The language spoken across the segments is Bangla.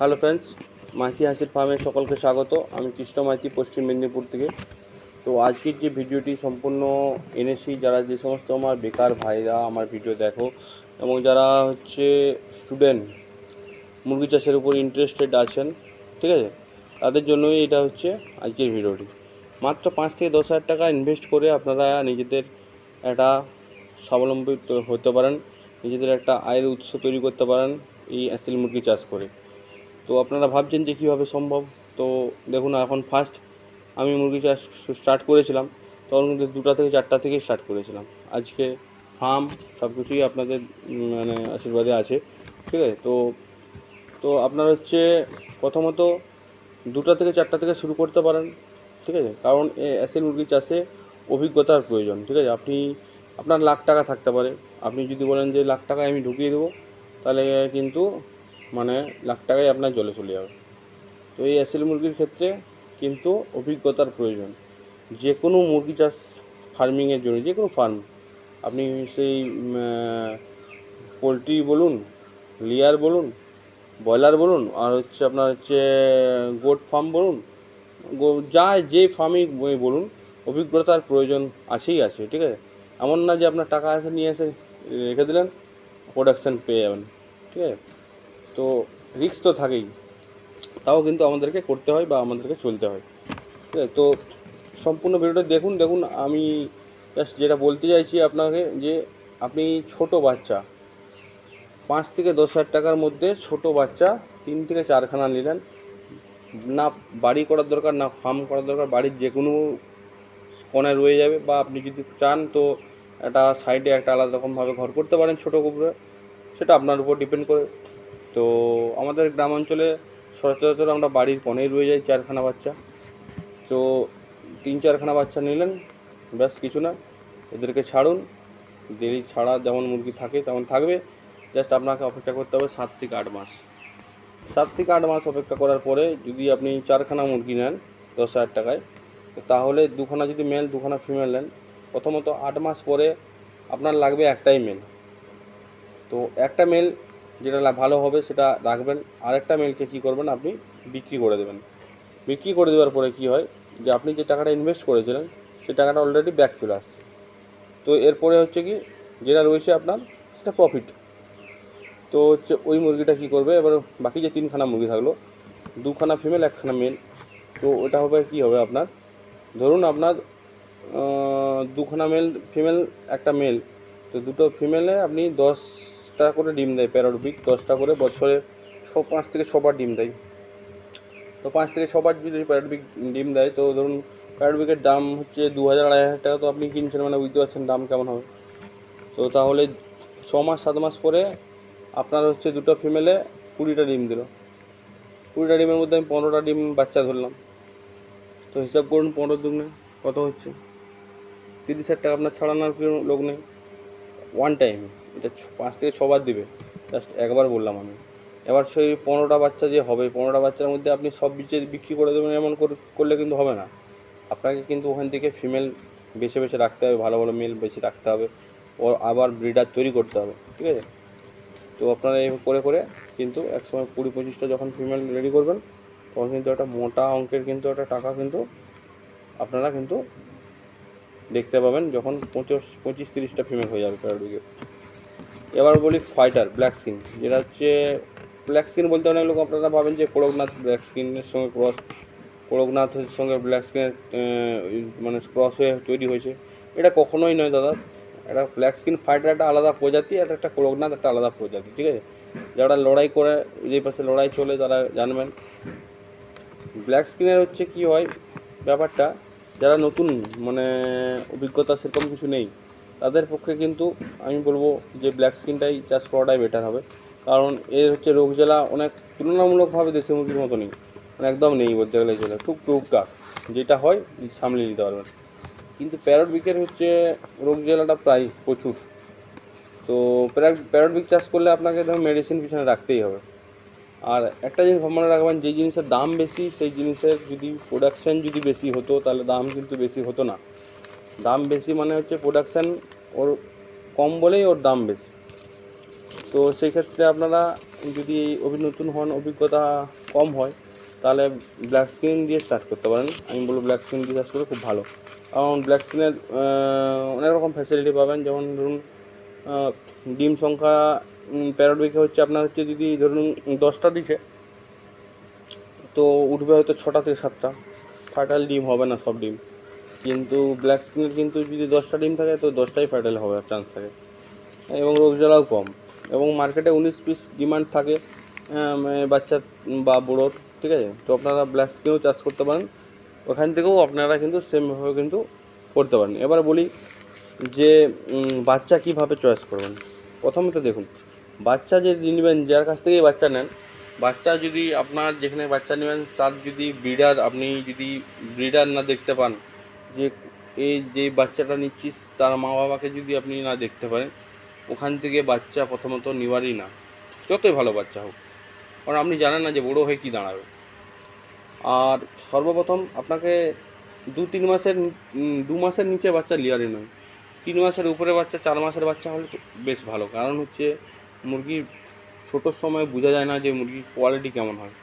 হ্যালো ফ্রেন্ডস মাইতি হাসির ফার্মে সকলকে স্বাগত। আমি কৃষ্ণ মাইতি, পশ্চিম মেদিনীপুর থেকে। তো আজকের যে ভিডিওটি সম্পূর্ণ এনেছি, যারা যে সমস্ত আমার বেকার ভাইরা আমার ভিডিও দেখো, এবং যারা হচ্ছে স্টুডেন্ট মুরগি চাষের উপর ইন্টারেস্টেড আছেন, ঠিক আছে? তাদের জন্যই এটা হচ্ছে আজকের ভিডিওটি। মাত্র পাঁচ থেকে দশ হাজার টাকা ইনভেস্ট করে আপনারা নিজেদের একটা স্বাবলম্বী হতে পারেন, নিজেদের একটা আয়ের উৎস তৈরি করতে পারেন এই অ্যাসিল মুরগি চাষ করে। তো আপনারা ভাবছেন যে কীভাবে সম্ভব? তো দেখুন, এখন ফার্স্ট আমি মুরগি চাষ স্টার্ট করেছিলাম, তখন কিন্তু দুটা থেকে চারটা থেকে স্টার্ট করেছিলাম। আজকে ফার্ম সব কিছুই আপনাদের মানে আশীর্বাদে আছে, ঠিক আছে? তো তো আপনার হচ্ছে প্রথমত দুটা থেকে চারটা থেকে শুরু করতে পারেন, ঠিক আছে? কারণ অ্যাসেল মুরগি চাষে অভিজ্ঞতার প্রয়োজন, ঠিক আছে? আপনি, আপনার লাখ টাকা থাকতে পারে। আপনি যদি বলেন যে লাখ টাকায় আমি ঢুকিয়ে দেবো, তাহলে কিন্তু মানে লাখ টাকায় আপনার জলে চলে যাবে। তো এই অ্যাসেল মুরগির ক্ষেত্রে কিন্তু অভিজ্ঞতার প্রয়োজন। যে কোনো মুরগি চাষ ফার্মিংয়ের জন্য যে কোনো ফার্ম আপনি সেই পোলট্রি বলুন লিয়ার বলুন, ব্রয়লার বলুন, আর হচ্ছে আপনার হচ্ছে গোট ফার্ম বলুন যা যে ফার্মিং বলুন, অভিজ্ঞতার প্রয়োজন আছেই আছে, ঠিক আছে? এমন না যে আপনার টাকা এসে নিয়ে এসে রেখে দিলেন প্রোডাকশান পেয়ে যাবেন, ঠিক আছে? তো রিস্ক তো থাকেই। তাও কিন্তু আমাদেরকে করতে হয় বা আমাদেরকে চলতে হয়। ঠিক আছে? তো সম্পূর্ণ ভিডিওটা দেখুন দেখুন আমি জাস্ট যেটা বলতে চাইছি আপনাকে যে আপনি ছোট বাচ্চা, পাঁচ থেকে দশ হাজার টাকার মধ্যে ছোট বাচ্চা তিন থেকে চারখানা নিলেন। না বাড়ি করার দরকার, না ফার্ম করার দরকার, বাড়ির যে কোনো কোনায় রয়ে যাবে বা আপনি যদি চান তো একটা সাইডে একটা আলাদা রকমভাবে ঘর করতে পারেন ছোটো কুকুরে সেটা আপনার উপর ডিপেন্ড করে। তো আমাদের গ্রাম অঞ্চলে সচরাচর আমরা বাড়ির কোণেই রয়ে যাই চারখানা বাচ্চা। তো তিন চারখানা বাচ্চা নিলেন, ব্যাস কিছু না। এদেরকে ছাড়ুন দেরি ছাড়া যেমন মুরগি থাকে তেমন থাকবে। জাস্ট আপনাকে অপেক্ষা করতে হবে সাত থেকে আট মাস। সাত থেকে আট মাস অপেক্ষা করার পরে যদি আপনি চারখানা মুরগি নেন দশ হাজার টাকায় তাহলে দুখানা যদি মেল দুখানা ফিমেল নেন, প্রথমত আট মাস পরে আপনার লাগবে একটাই মেল তো একটা মেল যেটা ভালো হবে সেটা রাখবেন। আরেকটা মেলকে কী করবেন আপনি? বিক্রি করে দেবেন। বিক্রি করে দেওয়ার পরে কি হয়? যে আপনি যে টাকাটা ইনভেস্ট করেছিলেন, সেই টাকাটা অলরেডি ব্যাক চলে আসছে। তো এরপরে হচ্ছে কি? যেটা রয়েছে আপনার, সেটা প্রফিট তো হচ্ছে ওই মুরগিটা কী করবে? এবার বাকি যে তিনখানা মুরগি থাকল, দুখানা ফিমেল একখানা মেল তো ওটা হবে কি হবে আপনার? ধরুন আপনার দুখানা মেল ফিমেল একটা মেল তো দুটো ফিমেলে আপনি দশটা করে ডিম দেয় প্যারট উইক দশটা করে বছরে ছ, পাঁচ থেকে ছবার ডিম দেয়। তো পাঁচ থেকে ছবার যদি প্যারট উইক ডিম দেয়, তো ধরুন প্যারট উইকের দাম হচ্ছে দু হাজার আড়াই হাজার টাকা, তো আপনি কিনছেন মানে বুঝতে পারছেন দাম কেমন হবে। তো তাহলে ছ মাস, সাত মাস পরে আপনার হচ্ছে দুটো ফিমেলে কুড়িটা ডিম দিল। কুড়িটা ডিমের মধ্যে আমি পনেরোটা ডিম বাচ্চা ধরলাম। তো হিসাব করুন পনেরো দুগুণে কত হচ্ছে? তিরিশ হাজার টাকা আপনার ছাড়ানোর লোক নেই। ওয়ান টাইম এটা পাঁচ থেকে ছবার দিবে। জাস্ট একবার বললাম আমি। এবার সেই পনেরোটা বাচ্চা যে হবে, পনেরোটা বাচ্চার মধ্যে আপনি সব বিচে বিক্রি করে দেবেন এমন করে- করলে কিন্তু হবে না। আপনাকে কিন্তু ওখান থেকে ফিমেল বেছে বেছে রাখতে হবে, ভালো ভালো মেল বেছে রাখতে হবে। ও আবার ব্রিডার তৈরি করতে হবে, ঠিক আছে? তো আপনারা এই করে করে কিন্তু একসময় কুড়ি পঁচিশটা যখন ফিমেল রেডি করবেন, তখন কিন্তু একটা মোটা অঙ্কের কিন্তু একটা টাকা কিন্তু আপনারা কিন্তু দেখতে পাবেন যখন পঁচিশ পঁচিশ তিরিশটা ফিমেল হয়ে যাবে প্যারাডিকে এবার বলি ফাইটার ব্ল্যাক স্কিন যেটা হচ্ছে ব্ল্যাক স্কিন বলতে অনেক লোক আপনারা ভাবেন যে কোড়কনাথ ব্ল্যাক স্কিনের সঙ্গে ক্রস কোড়কনাথের সঙ্গে ব্ল্যাক স্কিনের মানে ক্রস হয়ে তৈরি হয়েছে। এটা কখনোই নয় দাদা। একটা ব্ল্যাক স্কিন ফাইটার একটা আলাদা প্রজাতি আর একটা কোড়কনাথ একটা আলাদা প্রজাতি, ঠিক আছে? যারা লড়াই করে যে পাশে লড়াই চলে, তারা জানবেন। ব্ল্যাক স্কিনের হচ্ছে কি হয়, ব্যাপারটা, যারা নতুন মানে অভিজ্ঞতা সেরকম কিছু নেই। তাদের পক্ষে কিন্তু আমি বলব যে ব্ল্যাক স্কিনটাই চাষ করাটাই বেটার হবে। কারণ এর হচ্ছে রোগ জ্বালা অনেক তুলনামূলকভাবে দেশি মুরগির মতো নেই মানে একদম নেই বলতে গেলে চলে টুক টুকটাক যেটা হয়, সামলে নিতে পারবেন। কিন্তু প্যারট বিকের হচ্ছে রোগ জ্বালাটা প্রায় প্রচুর। তো প্যারট প্যারট বিক চাষ করলে আপনাকে ধরুন মেডিসিন পিছনে রাখতেই হবে। আর একটা জিনিস মনে রাখবেন যে জিনিসের দাম বেশি, সেই জিনিসের যদি প্রোডাকশান যদি বেশি হতো, তাহলে দাম কিন্তু বেশি হতো না। দাম বেশি মানে হচ্ছে প্রোডাকশান ওর কম বলেই ওর দাম বেশি। তো সেই ক্ষেত্রে আপনারা যদি অভি নতুন হন, অভিজ্ঞতা কম হয়, তাহলে ব্ল্যাক স্ক্রিন দিয়ে স্টার্ট করতে পারেন। আমি বলব ব্ল্যাক স্ক্রিন দিয়ে চাষ করে খুব ভালো। কারণ ব্ল্যাক স্ক্রিনের অনেক রকম ফ্যাসিলিটি পাবেন। যেমন ধরুন ডিম সংখ্যা প্যারট উইকে হচ্ছে আপনার হচ্ছে যদি ধরুন দশটা দিছে, তো উঠবে হয়তো ছটা থেকে সাতটা। ফার্টাইল ডিম হবে না সব ডিম। কিন্তু ব্ল্যাক স্ক্রিনের কিন্তু যদি দশটা ডিম থাকে, তো দশটাই ফার্টাইল হবে চান্স থাকে। এবং রোগ জ্বালাও কম। এবং মার্কেটে উনিশ পিস ডিমান্ড থাকে মানে বাচ্চা বা বুড়োর, ঠিক আছে? তো আপনারা ব্ল্যাক স্ক্রিনও চাষ করতে পারেন। ওখান থেকেও আপনারা কিন্তু সেমভাবে কিন্তু করতে পারেন। এবার বলি যে বাচ্চা কীভাবে চয়েস করবেন? প্রথমত দেখুন, বাচ্চা যে নেবেন, যার কাছ থেকেই বাচ্চা নেন, বাচ্চা যদি আপনার যেখানে বাচ্চা নেবেন, তার যদি ব্রিডার আপনি যদি ব্রিডার না দেখতে পান যে এই যে বাচ্চাটা নিচ্ছিস, তার মা বাবাকে যদি আপনি না দেখতে পারেন, ওখান থেকে বাচ্চা প্রথমত নেওয়ারই না। যতই ভালো বাচ্চা হোক। কারণ আপনি জানেন না যে বড়ো হয়ে কী দাঁড়াবে। আর সর্বপ্রথম আপনাকে দু তিন মাসের দু মাসের নিচে বাচ্চা লিয়ারই নয়। তিন মাসের উপরে বাচ্চা, চার মাসের বাচ্চা হলে বেশ ভালো। কারণ হচ্ছে মুরগি ছোটোর সময় বোঝা যায় না যে মুরগির কোয়ালিটি কেমন হয়।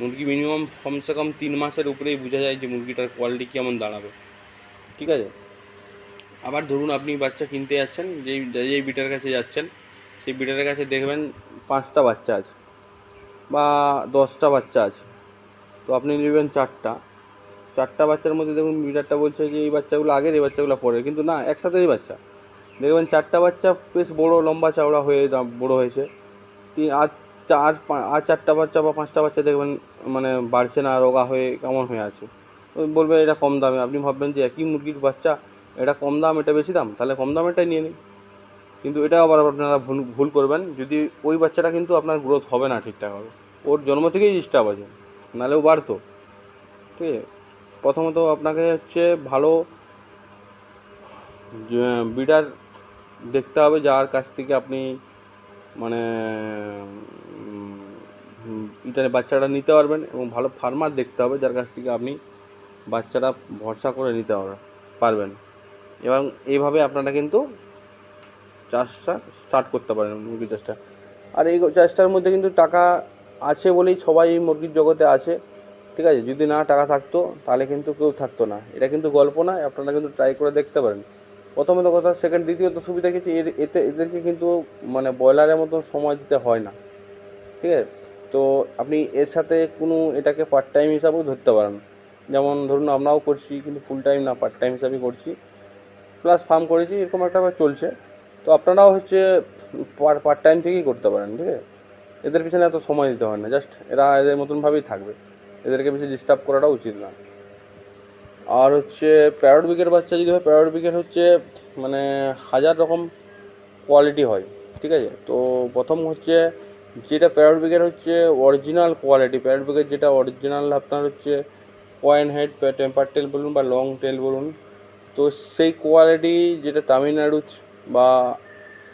মুরগি মিনিমাম কমসে কম তিন মাসের উপরেই বোঝা যায় যে মুরগিটার কোয়ালিটি কেমন দাঁড়াবে। ঠিক আছে? আবার ধরুন আপনি বাচ্চা কিনতে যাচ্ছেন, যেই যেই বিটার কাছে যাচ্ছেন, সেই বিটারের কাছে দেখবেন পাঁচটা বাচ্চা আছে বা দশটা বাচ্চা আছে। তো আপনি নেবেন চারটা। চারটা বাচ্চার মধ্যে দেখুন বিটারটা বলছে যে এই বাচ্চাগুলো আগের, এই বাচ্চাগুলো পরের, কিন্তু না, একসাথেই বাচ্চা। দেখবেন চারটা বাচ্চা বেশ বড়, লম্বা চওড়া হয়ে বড় হয়েছে। তিন, আর চা- আর আর চারটা বাচ্চা বা পাঁচটা বাচ্চা দেখবেন মানে বাড়ছে না, রোগা হয়ে কেমন হয়ে আছে। তো বলবে, এটা কম দামে। আপনি ভাববেন যে একই মুরগির বাচ্চা, এটা কম দাম, এটা বেশি দাম? তাহলে কম দামেরটাই নিয়ে নিন। কিন্তু এটা আবার আপনারা ভুল ভুল করবেন। যদি ওই বাচ্চাটা কিন্তু আপনার গ্রোথ হবে না ঠিকঠাকভাবে ওর জন্ম থেকেই ডিস্টার্ব আছে। নাহলেও বাড়তো। ঠিক আছে? প্রথমত আপনাকে হচ্ছে ভালো বিডার দেখতে হবে যার কাছ থেকে আপনি মানে এটা বাচ্চাটা নিতে পারবেন এবং ভালো ফার্মার দেখতে হবে যার কাছ থেকে আপনি বাচ্চাটা ভরসা করে নিতে পারবেন পারবেন। এবং এইভাবে আপনারা কিন্তু চাষটা স্টার্ট করতে পারেন মুরগি চাষটা। আর এই চাষটার মধ্যে কিন্তু টাকা আছে বলেই সবাই মুরগির জগতে আছে, ঠিক আছে? যদি না টাকা থাকতো, তাহলে কিন্তু কেউ থাকতো না। এটা কিন্তু গল্প নয়, আপনারা কিন্তু ট্রাই করে দেখতে পারেন। প্রথমত কথা সেকেন্ড দ্বিতীয়ত সুবিধা কিছু এর, এতে, এদেরকে কিন্তু মানে ব্রয়লারের মতন সময় দিতে হয় না, ঠিক আছে? তো আপনি এর সাথে কোনো এটাকে পার্ট টাইম হিসাবেও ধরতে পারেন। যেমন ধরুন আমরাও করছি, কিন্তু ফুল টাইম না পার্ট টাইম হিসাবেই করছি। প্লাস ফার্ম করেছি, এরকম একটা চলছে। তো আপনারাও হচ্ছে পার পার্ট টাইম থেকেই করতে পারেন, ঠিক আছে? এদের পিছনে এত সময় দিতে হয় না জাস্ট এরা এদের মতনভাবেই থাকবে। এদেরকে বেশি ডিস্টার্ব করাটা উচিত না। আর হচ্ছে প্যারট বিকের বাচ্চা যদি হয় প্যারট বিকের হচ্ছে মানে হাজার রকম কোয়ালিটি হয়, ঠিক আছে? তো প্রথম হচ্ছে যেটা প্যারট বিকের হচ্ছে অরিজিনাল কোয়ালিটি প্যারট বিকের যেটা অরিজিনাল আপনার হচ্ছে পয়েন্ট হেড টেম্পার টেল বলুন বা লং টেল বলুন তো সেই কোয়ালিটি যেটা তামিলনাড়ু বা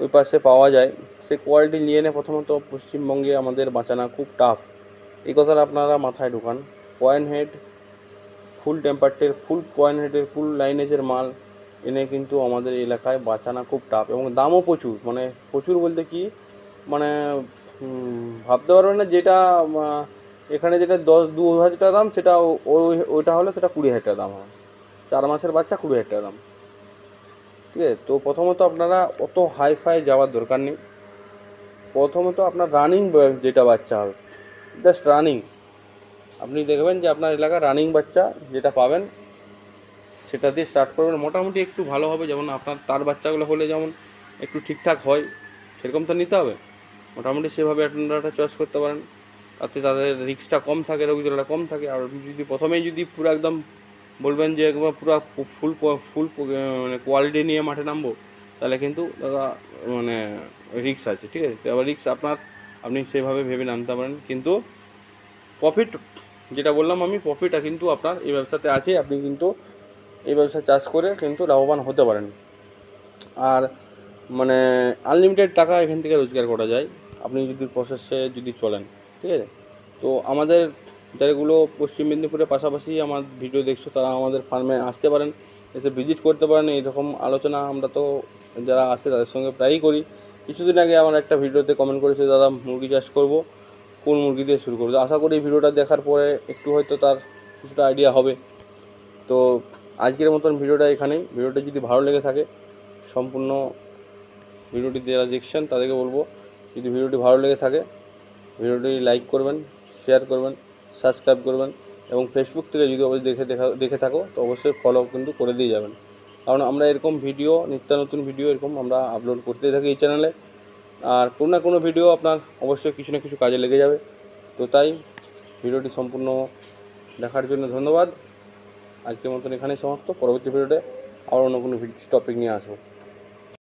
ওই পাশে পাওয়া যায়, সেই কোয়ালিটি নিয়ে এনে প্রথমত পশ্চিমবঙ্গে আমাদের বাঁচানো খুব টাফ এই কথাটা আপনারা মাথায় ঢোকান। পয়েন্ট হেড ফুল টেম্পারটের ফুল পয়েন্ট হেডের ফুল লাইনেজের মাল এনে কিন্তু আমাদের এলাকায় বাঁচানো খুব টাফ এবং দামও প্রচুর। মানে প্রচুর বলতে কি? মানে ভাবতে পারবেন না যেটা এখানে যেটা দশ, দু হাজার টাকা দাম, সেটা ওই ওইটা হলে সেটা কুড়ি হাজার টাকা দাম হয়। চার মাসের বাচ্চা, কুড়ি হাজার টাকা দাম। ঠিক আছে? তো প্রথমত আপনারা অত হাই ফাই যাওয়ার দরকার নেই। প্রথমত আপনার রানিং যেটা বাচ্চা হবে জাস্ট রানিং আপনি দেখবেন যে আপনার এলাকার রানিং বাচ্চা যেটা পাবেন, সেটা দিয়ে স্টার্ট করবেন। মোটামুটি একটু ভালো হবে, যেমন আপনার, তার বাচ্চাগুলো হলে যেমন একটু ঠিকঠাক হয়, সেরকম তো নিতে হবে। মোটামুটি সেভাবে আপনারা চয়েস করতে পারেন। তাতে তাদের রিস্কটা কম থাকে রোগ জ্বালাটা কম থাকে। আর যদি প্রথমেই যদি পুরো একদম বলবেন যে একবার পুরো ফুল ফুল মানে কোয়ালিটি নিয়ে মাঠে নামবো, তাহলে কিন্তু দাদা মানে রিক্স আছে, ঠিক আছে? তো আবার রিক্স আপনার, আপনি সেভাবে ভেবে নামতে পারেন। কিন্তু প্রফিট যেটা বললাম আমি প্রফিটটা কিন্তু আপনার এই ব্যবসাতে আছে, আপনি কিন্তু এই ব্যবসা চাষ করে কিন্তু লাভবান হতে পারেন। আর মানে আনলিমিটেড টাকা এখান থেকে রোজগার করা যায়। আপনি যদি প্রসেসে যদি চলেন। ঠিক আছে? তো আমাদের যেগুলো পশ্চিম মেদিনীপুরের পাশাপাশি আমার ভিডিও দেখছ, তারা আমাদের ফার্মে আসতে পারেন, এসে ভিজিট করতে পারেন এরকম আলোচনা আমরা তো যারা আসে তাদের সঙ্গে প্রায়ই করি। কিছুদিন আগে আমার একটা ভিডিওতে কমেন্ট করেছে, দাদা, মুরগি চাষ করব, কোন মুরগি দিয়ে শুরু করব? আশা করি ভিডিওটা দেখার পরে একটু হয়তো তার কিছুটা আইডিয়া হবে। তো আজকের মতন ভিডিওটা এখানেই। ভিডিওটা যদি ভালো লেগে থাকে, সম্পূর্ণ ভিডিওটি যারা দেখছেন তাদেরকে বলব, যদি ভিডিওটি ভালো লেগে থাকে ভিডিওটি লাইক করবেন শেয়ার করবেন সাবস্ক্রাইব করবেন এবং ফেসবুক থেকে যদি অবশ্যই দেখে দেখা, দেখে থাকো, তো অবশ্যই ফলো কিন্তু করে দিয়ে যাবেন। কারণ আমরা এরকম ভিডিও নিত্য নতুন ভিডিও এরকম আমরা আপলোড করতেই থাকি এই চ্যানেলে আর কোনো না কোনো ভিডিও আপনার অবশ্যই কিছু না কিছু কাজে লেগে যাবে। তো তাই ভিডিওটি সম্পূর্ণ দেখার জন্য ধন্যবাদ। আজকের মতন এখানেই সমাপ্ত। পরবর্তী ভিডিওতে আবার অন্য কোনো টপিক নিয়ে আসব।